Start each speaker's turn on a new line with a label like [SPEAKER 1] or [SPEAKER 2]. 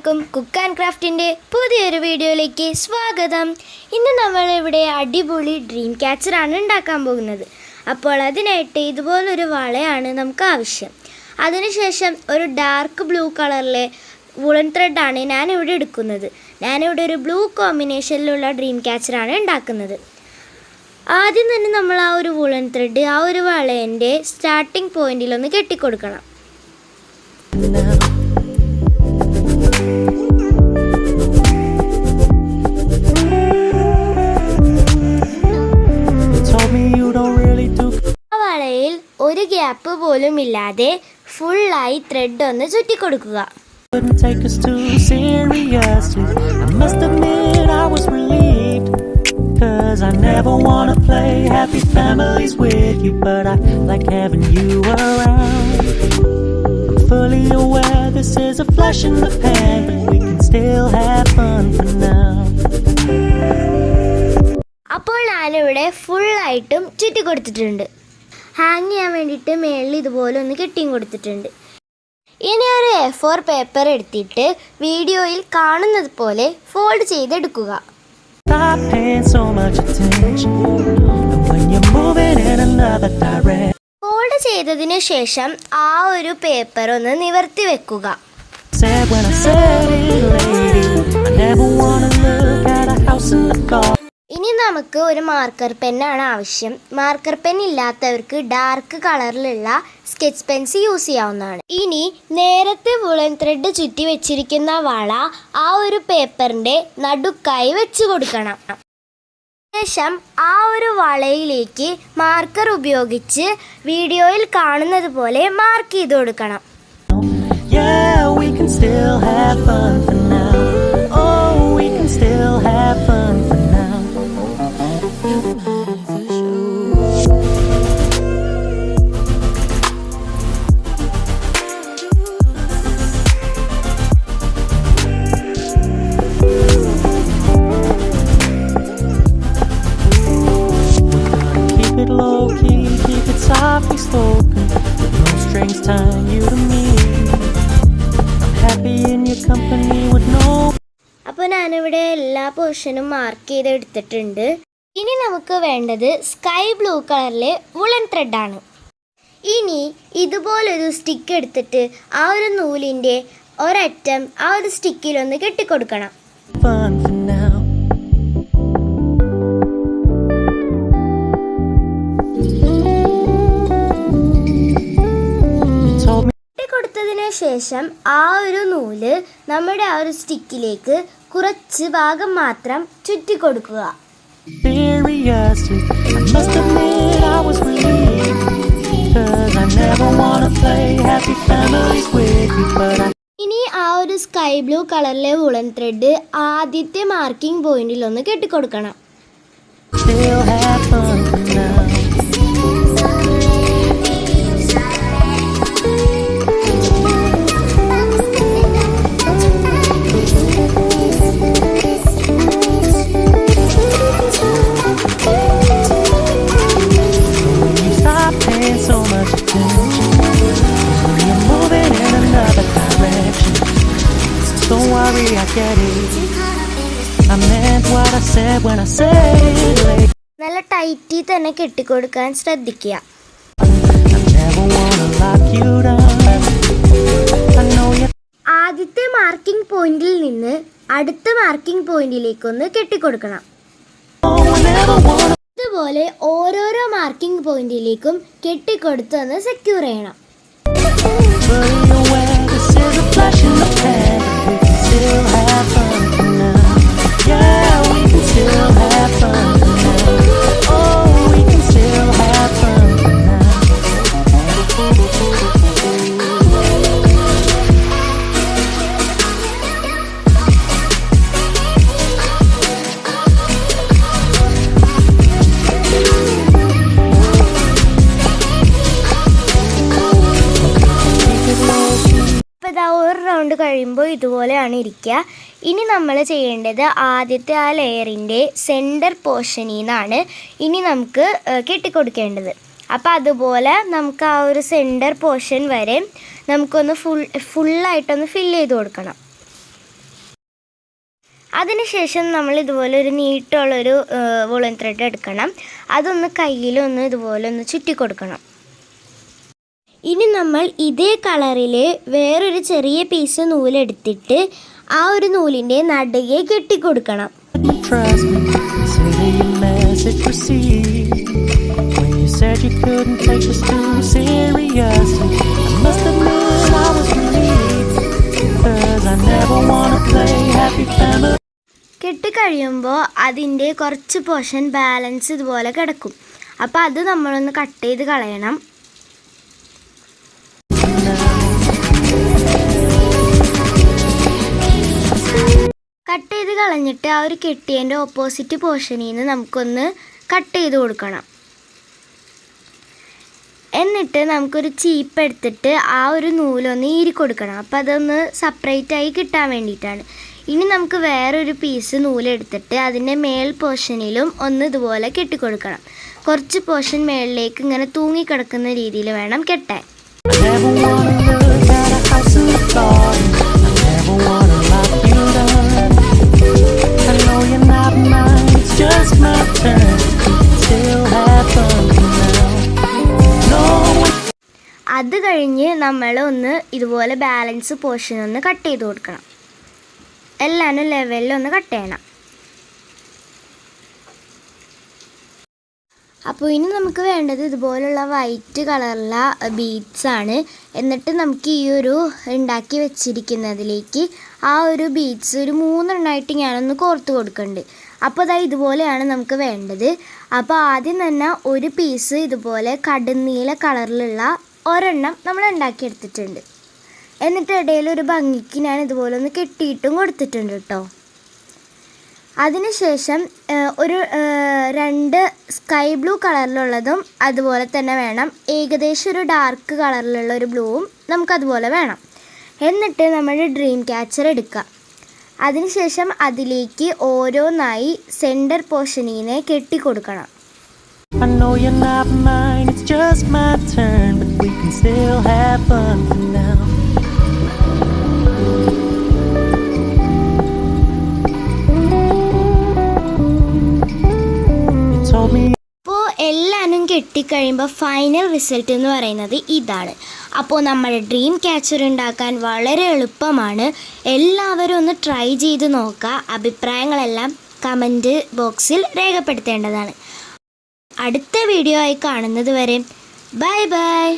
[SPEAKER 1] എല്ലാവർക്കും cook and ക്രാഫ്റ്റിന്റെ പുതിയൊരു വീഡിയോയിലേക്ക് സ്വാഗതം. ഇന്ന് നമ്മൾ ഇവിടെ അടിപൊളി ഡ്രീം ക്യാച്ചറാണ് ഉണ്ടാക്കാൻ പോകുന്നത്. അപ്പോൾ അതിനായിട്ട് ഇതുപോലൊരു വളയാണ് നമുക്ക് ആവശ്യം. അതിനുശേഷം ഒരു ഡാർക്ക് ബ്ലൂ കളറിലെ വുളൻ ത്രെഡാണ് ഞാനിവിടെ എടുക്കുന്നത്. ഞാനിവിടെ ഒരു ബ്ലൂ കോമ്പിനേഷനിലുള്ള ഡ്രീം ക്യാച്ചറാണ് ഉണ്ടാക്കുന്നത്. ആദ്യം തന്നെ നമ്മൾ ആ ഒരു വുളൻ ത്രെഡ് ആ ഒരു വളേന്റെ സ്റ്റാർട്ടിംഗ് പോയിന്റിലൊന്ന് കെട്ടിക്കൊടുക്കണം. ഒരു ഗ്യാപ്പ് പോലും ഇല്ലാതെ ഫുള്ളായി ത്രെഡ് ഒന്ന് ചുറ്റിക്കൊടുക്കുക.
[SPEAKER 2] Cause I never wanna play happy families with you, but I like having you around. Fully aware this is a flash in the pan, but we can still have fun for now.
[SPEAKER 1] അപ്പോൾ ഞാനിവിടെ ഫുള്ളായിട്ടും ചുറ്റി കൊടുത്തിട്ടുണ്ട് hang ചെയ്യാൻ വേണ്ടിയിട്ട് മേളിൽ ഇതുപോലെ ഒന്ന് കെട്ടിയും കൊടുത്തിട്ടുണ്ട്. ഇനി ഒരു എ ഫോർ പേപ്പർ എടുത്തിട്ട് വീഡിയോയിൽ കാണുന്നത് പോലെ ഫോൾഡ് ചെയ്തെടുക്കുക. ഫോൾഡ് ചെയ്തതിനു ശേഷം ആ ഒരു പേപ്പർ ഒന്ന് നിവർത്തി വെക്കുക. നമുക്ക് ഒരു മാർക്കർ പെന്നാണ് ആവശ്യം. മാർക്കർ പെൻ ഇല്ലാത്തവർക്ക് ഡാർക്ക് കളറിലുള്ള സ്കെച്ച് പെൻസ് യൂസ് ചെയ്യാവുന്നതാണ്. ഇനി നേരത്തെ വുളൻ ത്രെഡ് ചുറ്റി വെച്ചിരിക്കുന്ന വള ആ ഒരു പേപ്പറിന്റെ നടുക്കായി വെച്ച് കൊടുക്കണം. ശേഷം ആ ഒരു വളയിലേക്ക് മാർക്കർ ഉപയോഗിച്ച് വീഡിയോയിൽ കാണുന്നത് പോലെ മാർക്ക് ചെയ്ത് കൊടുക്കണം.
[SPEAKER 2] Yeah, we can still have fun for now. Oh, we can still have fun. Happy in your company with no
[SPEAKER 1] അപ്പോൾ ഞാനിവിടെ എല്ലാ പോർഷനും മാർക്ക് ചെയ്ത് എടുത്തിട്ടുണ്ട് ഇനി നമുക്ക് വേണ്ടത് സ്കൈ ബ്ലൂ കളറിലെ വുളൻ ത്രെഡാണ് ഇനി ഇതുപോലൊരു സ്റ്റിക്ക് എടുത്തിട്ട് ആ ഒരു നൂലിന്റെ ഒരറ്റം ആ ഒരു സ്റ്റിക്കിലൊന്ന് കെട്ടിക്കൊടുക്കണം. ശേഷം ആ ഒരു നൂൽ നമ്മുടെ ആ ഒരു സ്റ്റിക്കിലേക്ക് കുറച്ച് ഭാഗം മാത്രം ചുറ്റിക്കൊടുക്കുക. ഇനി ആ ഒരു സ്കൈ ബ്ലൂ കളറിലെ വുളൻ ത്രെഡ് ആദ്യത്തെ മാർക്കിംഗ് പോയിന്റിൽ ഒന്ന് കെട്ടിക്കൊടുക്കണം. നല്ല ടൈറ്റിൽ തന്നെ കെട്ടിക്കൊടുക്കാൻ ശ്രദ്ധിക്കുക. ആദ്യത്തെ മാർക്കിംഗ് പോയിന്റിൽ നിന്ന് അടുത്ത മാർക്കിംഗ് പോയിന്റിലേക്കൊന്ന് കെട്ടിക്കൊടുക്കണം. ഇതുപോലെ ഓരോരോ മാർക്കിംഗ് പോയിന്റിലേക്കും കെട്ടിക്കൊടുത്ത് ഒന്ന് സെക്യൂർ ചെയ്യണം. റൗണ്ട് കഴിയുമ്പോൾ ഇതുപോലെയാണ് ഇരിക്കുക. ഇനി നമ്മൾ ചെയ്യേണ്ടത് ആദ്യത്തെ ആ ലെയറിന്റെ സെന്റർ പോർഷനിൽ നിന്നാണ് ഇനി നമുക്ക് കെട്ടിക്കൊടുക്കേണ്ടത്. അപ്പോൾ അതുപോലെ നമുക്ക് ആ ഒരു സെന്റർ പോർഷൻ വരെ നമുക്കൊന്ന് ഫുൾ ഫുള്ളായിട്ടൊന്ന് ഫില്ല് ചെയ്ത് കൊടുക്കണം. അതിനുശേഷം നമ്മൾ ഇതുപോലെ ഒരു നീട്ടമുള്ളൊരു വുളൻ ത്രെഡ് എടുക്കണം. അതൊന്ന് കയ്യിലൊന്ന് ഇതുപോലെ ഒന്ന് ചുറ്റി കൊടുക്കണം ഇനി നമ്മൾ ഇതേ കളറിൽ വേറൊരു ചെറിയ പീസ് നൂലെടുത്തിട്ട് ആ ഒരു നൂലിന്റെ നടുകെ കെട്ടിക്കൊടുക്കണം. കെട്ടിക്കഴിയുമ്പോൾ അതിന്റെ കുറച്ച് പോർഷൻ ബാലൻസ് ഇതുപോലെ കിടക്കും. അപ്പോൾ അത് നമ്മളൊന്ന് കട്ട് ചെയ്ത് കളയണം. കളഞ്ഞിട്ട് ആ ഒരു കെട്ടിയതിന്റെ ഓപ്പോസിറ്റ് പോർഷനിൽ നിന്ന് നമുക്കൊന്ന് കട്ട് ചെയ്ത് കൊടുക്കണം. എന്നിട്ട് നമുക്കൊരു ചീപ്പ് എടുത്തിട്ട് ആ ഒരു നൂലൊന്ന് ഈരി കൊടുക്കണം. അപ്പം അതൊന്ന് സെപ്പറേറ്റ് ആയി കിട്ടാൻ വേണ്ടിയിട്ടാണ്. ഇനി നമുക്ക് വേറൊരു പീസ് നൂലെടുത്തിട്ട് അതിന്റെ മേൽ പോർഷനിലും ഒന്ന് ഇതുപോലെ കെട്ടിക്കൊടുക്കണം കുറച്ച് പോർഷൻ മേളിലേക്ക് ഇങ്ങനെ തൂങ്ങിക്കിടക്കുന്ന രീതിയിൽ വേണം കെട്ടാൻ. അത് കഴിഞ്ഞ് നമ്മൾ ഒന്ന് ഇതുപോലെ ബാലൻസ് പോർഷൻ ഒന്ന് കട്ട് ചെയ്ത് കൊടുക്കണം. എല്ലാനും ലെവലിൽ ഒന്ന് കട്ട് ചെയ്യണം. അപ്പോൾ ഇനി നമുക്ക് വേണ്ടത് ഇതുപോലുള്ള വൈറ്റ് കളറുള്ള ബീഡ്സ് ആണ്. എന്നിട്ട് നമുക്ക് ഈ ഒരു ഉണ്ടാക്കി വെച്ചിരിക്കുന്നതിലേക്ക് ആ ഒരു ബീഡ്സ് ഒരു മൂന്നെണ്ണമായിട്ട് ഞാനൊന്ന് കോർത്ത് കൊടുക്കുന്നുണ്ട് അപ്പോൾ അതാ ഇതുപോലെയാണ് നമുക്ക് വേണ്ടത്. അപ്പോൾ ആദ്യം തന്നെ ഒരു പീസ് ഇതുപോലെ കടുന്നീല കളറിലുള്ള ഒരെണ്ണം നമ്മൾ ഉണ്ടാക്കിയെടുത്തിട്ടുണ്ട്. എന്നിട്ട് ഇടയിൽ ഒരു ഭംഗിക്ക് ഞാൻ ഇതുപോലെ ഒന്ന് കെട്ടിയിട്ടും കൊടുത്തിട്ടുണ്ട് കേട്ടോ. അതിനുശേഷം ഒരു രണ്ട് സ്കൈ ബ്ലൂ കളറിലുള്ളതും അതുപോലെ തന്നെ വേണം. ഏകദേശം ഒരു ഡാർക്ക് കളറിലുള്ള ഒരു ബ്ലൂവും നമുക്കതുപോലെ വേണം. എന്നിട്ട് നമ്മൾ ഡ്രീം ക്യാച്ചർ എടുക്കുക. അതിനുശേഷം അതിലേക്ക് ഓരോന്നായി സെന്റർ പോർഷനീനെ കെട്ടിക്കൊടുക്കണം.
[SPEAKER 2] I know you're not mine, it's just my turn, but we can still have fun for now. You
[SPEAKER 1] എല്ലാനും കെട്ടിക്കഴിയുമ്പോൾ ഫൈനൽ റിസൾട്ട് എന്ന് പറയുന്നത് ഇതാണ്. അപ്പോൾ നമ്മുടെ ഡ്രീം ക്യാച്ചർ ഉണ്ടാക്കാൻ വളരെ എളുപ്പമാണ്. എല്ലാവരും ഒന്ന് ട്രൈ ചെയ്ത് നോക്കുക. അഭിപ്രായങ്ങളെല്ലാം കമന്റ് ബോക്സിൽ രേഖപ്പെടുത്തേണ്ടതാണ്. അടുത്ത വീഡിയോ ആയി കാണുന്നത് വരെ ബൈ ബൈ.